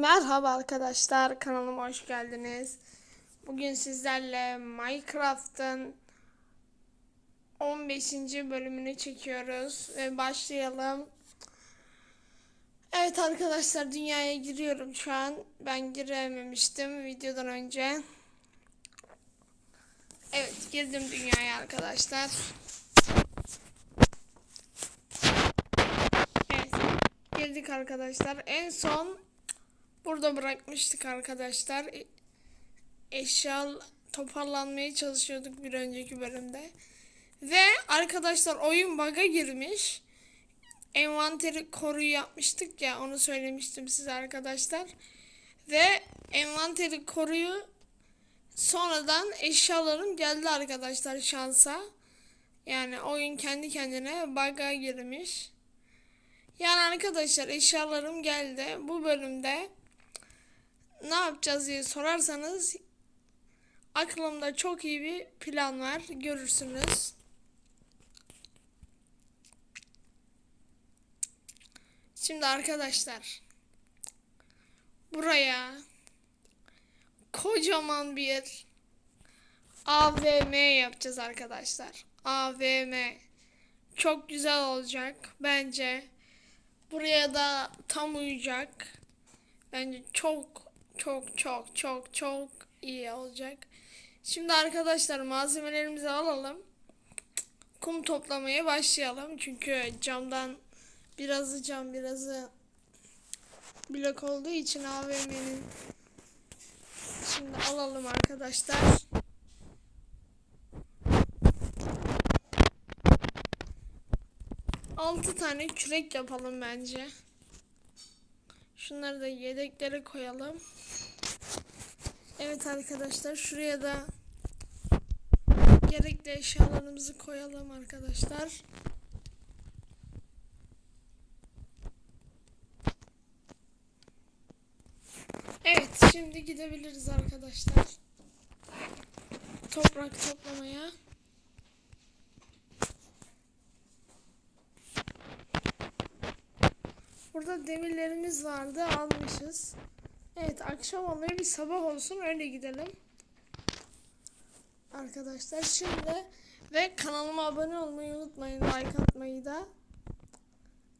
Merhaba arkadaşlar kanalıma hoş geldiniz. Bugün sizlerle Minecraft'ın 15. bölümünü çekiyoruz ve başlayalım. Evet arkadaşlar dünyaya giriyorum şu an. Ben girememiştim videodan önce. Evet girdim dünyaya arkadaşlar. Evet girdik arkadaşlar. En son burada bırakmıştık arkadaşlar. E- Eşya toparlanmaya çalışıyorduk bir önceki bölümde. Ve arkadaşlar oyun bug'a girmiş. Envanteri koruyu yapmıştık ya onu söylemiştim size arkadaşlar. Ve envanteri koruyu sonradan eşyalarım geldi arkadaşlar şansa. Yani oyun kendi kendine bug'a girmiş. Yani arkadaşlar eşyalarım geldi. Bu bölümde ne yapacağız diye sorarsanız aklımda çok iyi bir plan var. Görürsünüz. Şimdi arkadaşlar buraya kocaman bir AVM yapacağız arkadaşlar. AVM çok güzel olacak bence. Buraya da tam uyacak. Bence çok çok çok çok çok iyi olacak. Şimdi arkadaşlar malzemelerimizi alalım. Kum toplamaya başlayalım. Çünkü camdan birazı cam birazı blok olduğu için AVM'nin şimdi alalım arkadaşlar. Altı tane kürek yapalım bence. Şunları da yedeklere koyalım. Evet arkadaşlar şuraya da gerekli eşyalarımızı koyalım arkadaşlar. Evet şimdi gidebiliriz arkadaşlar. Toprak toplamaya. Burada demirlerimiz vardı almışız. Evet akşam olmaya bir sabah olsun öyle gidelim. Arkadaşlar şimdi ve kanalıma abone olmayı unutmayın like atmayı da.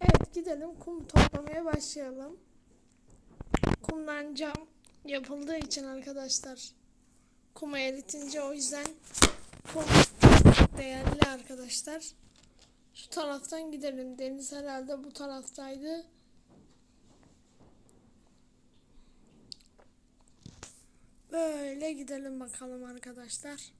Evet gidelim kum toplamaya başlayalım. Kumdan cam yapıldığı için arkadaşlar kumu eritince o yüzden kum değerli arkadaşlar. Şu taraftan gidelim. Deniz herhalde bu taraftaydı. Böyle gidelim bakalım arkadaşlar.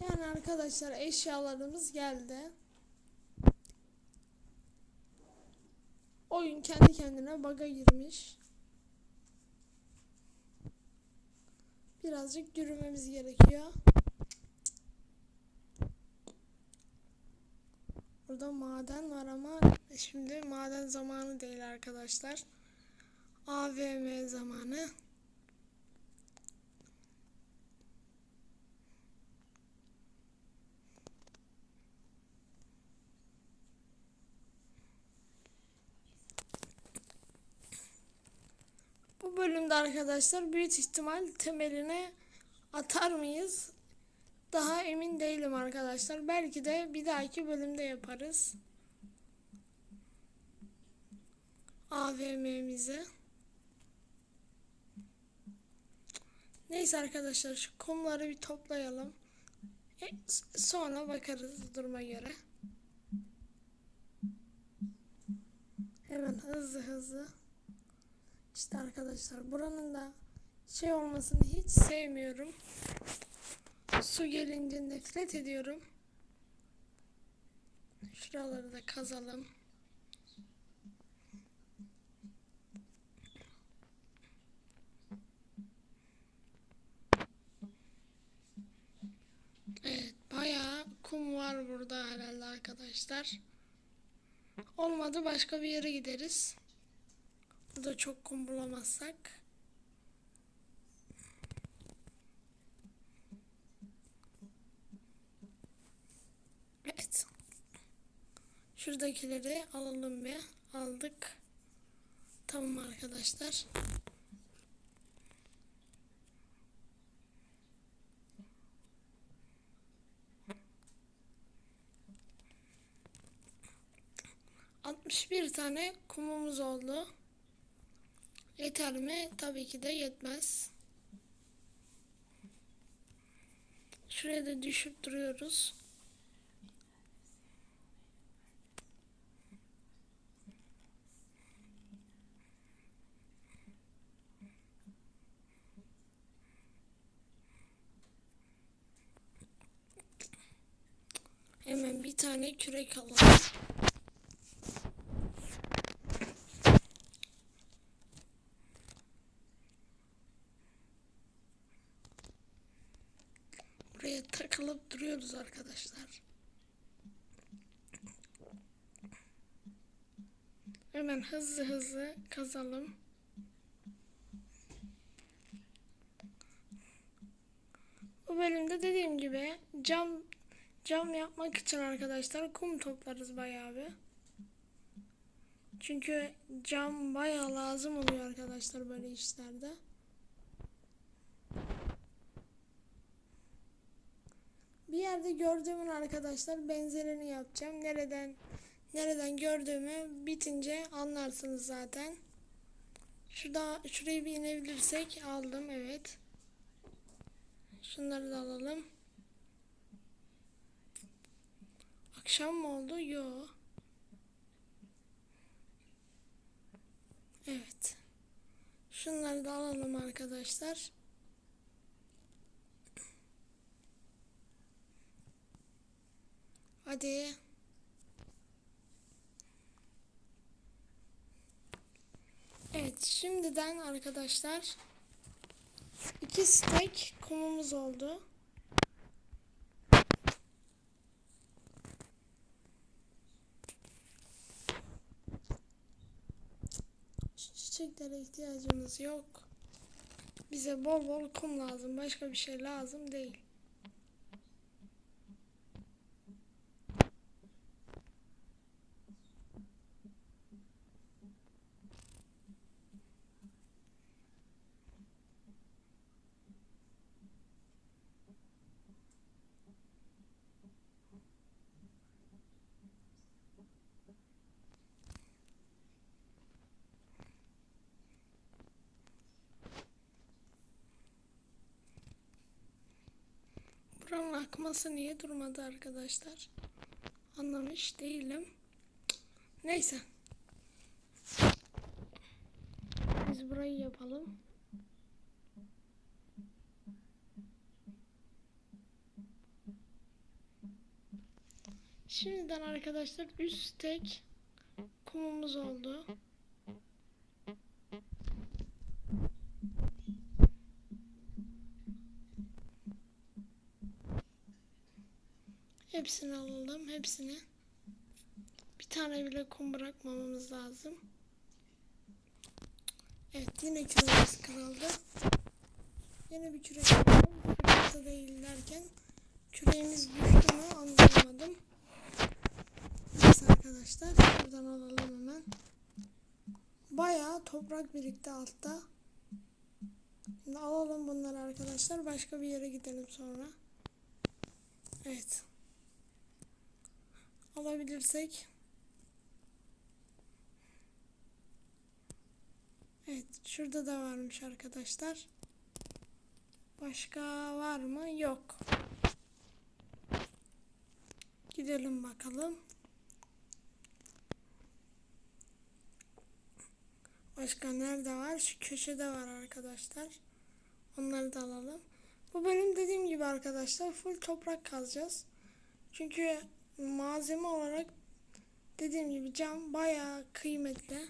Yani arkadaşlar eşyalarımız geldi. Oyun kendi kendine bug'a girmiş. Birazcık yürümemiz gerekiyor. Burada maden var ama şimdi maden zamanı değil arkadaşlar. AVM zamanı. Bu bölümde arkadaşlar büyük ihtimal temeline atar mıyız? Daha emin değilim arkadaşlar. Belki de bir dahaki bölümde yaparız. AVM'mizi. Neyse arkadaşlar şu kumları bir toplayalım. E, sonra bakarız duruma göre. Hemen hızlı hızlı. İşte arkadaşlar buranın da şey olmasını hiç sevmiyorum. Su gelince nefret ediyorum. Şuraları da kazalım. Evet bayağı kum var burada herhalde arkadaşlar. Olmadı başka bir yere gideriz. Burada çok kum bulamazsak. Evet. Şuradakileri alalım bir. Aldık. Tamam arkadaşlar. Altmış bir tane kumumuz oldu. Yeter mi? Tabii ki de yetmez. Şuraya da düşüp duruyoruz. Hemen bir tane kürek alalım. Buraya takılıp duruyoruz arkadaşlar. Hemen hızlı hızlı kazalım. Bu bölümde dediğim gibi cam cam yapmak için arkadaşlar kum toplarız bayağı bir. Çünkü cam bayağı lazım oluyor arkadaşlar böyle işlerde. Bir yerde gördüğümün arkadaşlar benzerini yapacağım. Nereden nereden gördüğümü bitince anlarsınız zaten. Şurada şurayı bir inebilirsek aldım evet. Şunları da alalım. Akşam mı oldu? Yo. Evet. Şunları da alalım arkadaşlar. Hadi. Evet, şimdiden arkadaşlar iki stek kumumuz oldu. Çiçeklere ihtiyacımız yok. Bize bol bol kum lazım. Başka bir şey lazım değil. Buranın akması niye durmadı arkadaşlar? Anlamış değilim. Neyse. Biz burayı yapalım. Şimdiden arkadaşlar üst tek kumumuz oldu. Hepsini alalım, hepsini. Bir tane bile kum bırakmamamız lazım. Evet, yine küreğimiz kırıldı. Yine bir kürek. Fırçada değil derken küreğimiz düştü mü anlayamadım. Neyse arkadaşlar, şuradan alalım hemen. Bayağı toprak birikti altta. Şimdi alalım bunları arkadaşlar. Başka bir yere gidelim sonra. Evet alabilirsek. Evet şurada da varmış arkadaşlar. Başka var mı? Yok. Gidelim bakalım. Başka nerede var? Şu köşede var arkadaşlar. Onları da alalım. Bu bölüm dediğim gibi arkadaşlar full toprak kazacağız. Çünkü malzeme olarak dediğim gibi cam bayağı kıymetli.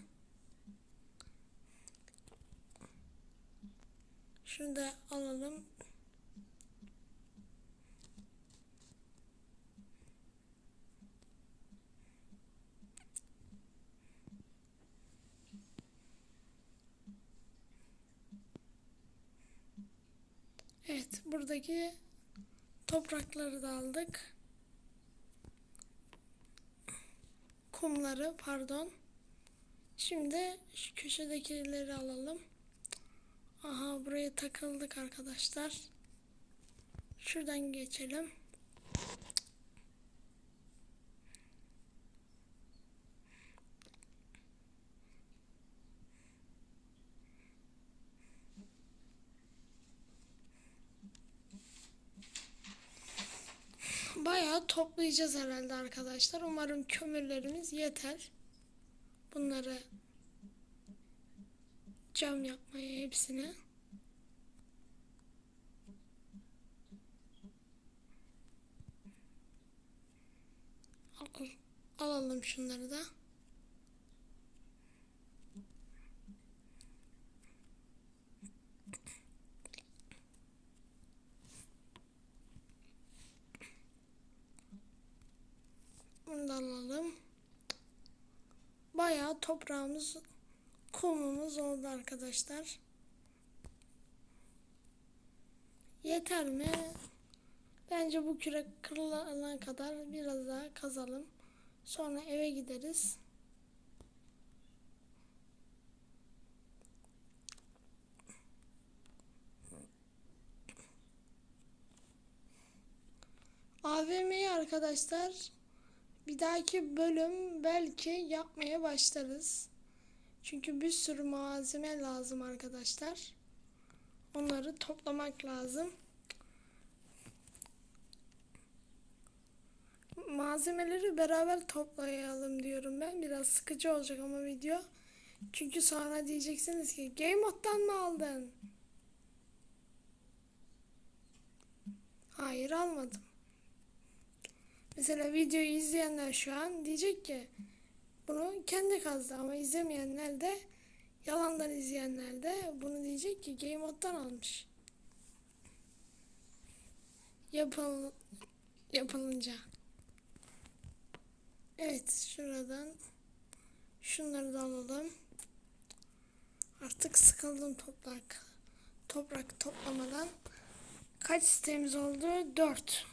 Şunu da alalım. Evet, buradaki toprakları da aldık. Kumları pardon. Şimdi şu köşedekileri alalım. Aha buraya takıldık arkadaşlar. Şuradan geçelim. Bayağı toplayacağız herhalde arkadaşlar. Umarım kömürlerimiz yeter. Bunları cam yapmaya hepsini. Al- Alalım şunları da alalım. Bayağı toprağımız, kumumuz oldu arkadaşlar. Yeter mi? Bence bu kürek kırılana kadar biraz daha kazalım. Sonra eve gideriz. AVM'yi arkadaşlar bir dahaki bölüm belki yapmaya başlarız. Çünkü bir sürü malzeme lazım arkadaşlar. Onları toplamak lazım. Malzemeleri beraber toplayalım diyorum ben. Biraz sıkıcı olacak ama video. Çünkü sonra diyeceksiniz ki Game Mode'dan mı aldın? Hayır almadım. Mesela videoyu izleyenler şu an diyecek ki bunu kendi kazdı ama izlemeyenler de yalandan izleyenler de bunu diyecek ki Game Mode'dan almış. Yapıl yapılınca. Evet şuradan şunları da alalım. Artık sıkıldım toprak toprak toplamadan. Kaç sitemiz oldu? 4.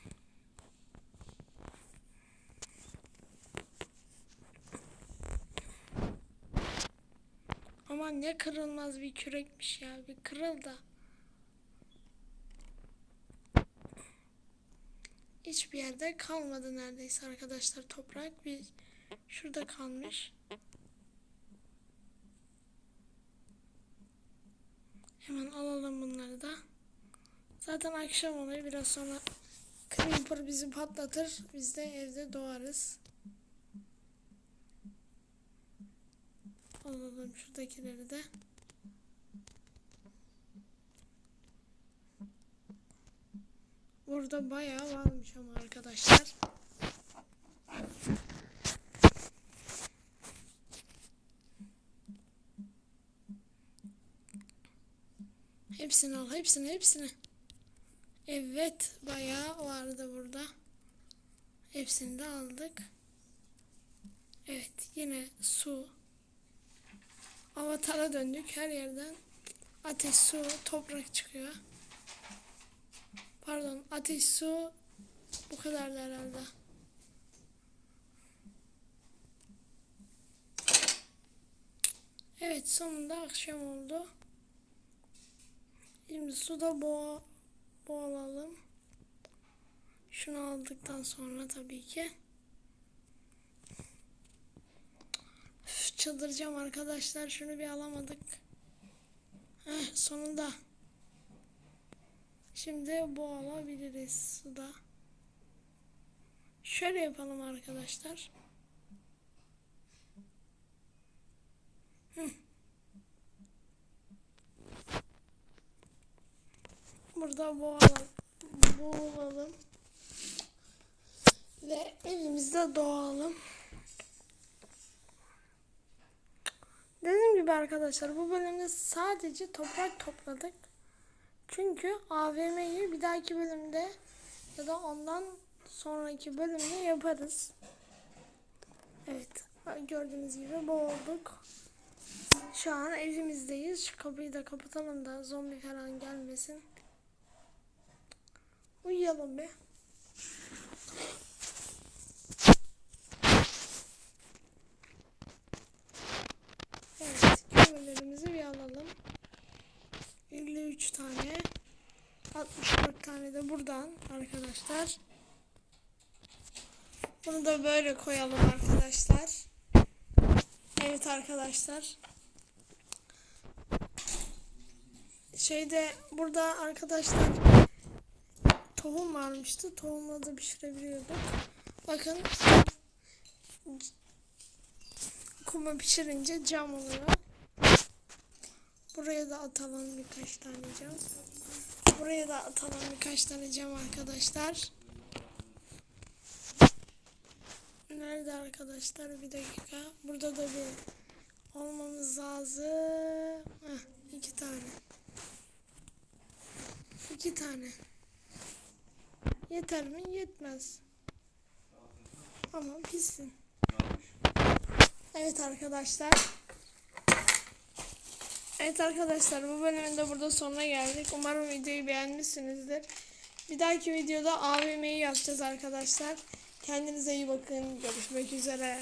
Ama ne kırılmaz bir kürekmiş ya. Bir kırıl da. Hiçbir yerde kalmadı neredeyse arkadaşlar toprak. Bir şurada kalmış. Hemen alalım bunları da. Zaten akşam oluyor. Biraz sonra Creeper bizi patlatır. Biz de evde doğarız. Alalım şuradakileri de. Burada bayağı varmış ama arkadaşlar. Hepsini al, hepsini, hepsini. Evet, bayağı vardı burada. Hepsini de aldık. Evet, yine su. Avatara döndük. Her yerden ateş, su, toprak çıkıyor. Pardon, ateş, su bu kadardı herhalde. Evet, sonunda akşam oldu. Şimdi suda boğa, boğalalım. Şunu aldıktan sonra tabii ki. Çıldıracağım arkadaşlar. Şunu bir alamadık. Heh, sonunda. Şimdi boğalabiliriz suda. Şöyle yapalım arkadaşlar. Burada boğalalım. Boğalalım. Ve elimizde doğalım. Dediğim gibi arkadaşlar bu bölümde sadece toprak topladık. Çünkü AVM'yi bir dahaki bölümde ya da ondan sonraki bölümde yaparız. Evet gördüğünüz gibi boğulduk. Şu an evimizdeyiz. Şu kapıyı da kapatalım da zombi falan gelmesin. Uyuyalım be. Evet, kömürlerimizi bir alalım. 53 tane. 64 tane de buradan arkadaşlar. Bunu da böyle koyalım arkadaşlar. Evet arkadaşlar. Şeyde burada arkadaşlar tohum varmıştı. Tohumla da pişirebiliyorduk. Bakın kumu pişirince cam oluyor. Buraya da atalım birkaç tane cam. Buraya da atalım birkaç tane cam arkadaşlar. Nerede arkadaşlar? Bir dakika. Burada da bir olmamız lazım. Heh, iki tane. İki tane. Yeter mi? Yetmez. Ama pişsin. Evet arkadaşlar. Evet arkadaşlar bu bölümün de burada sonuna geldik. Umarım videoyu beğenmişsinizdir. Bir dahaki videoda AVM'yi yapacağız arkadaşlar. Kendinize iyi bakın. Görüşmek üzere.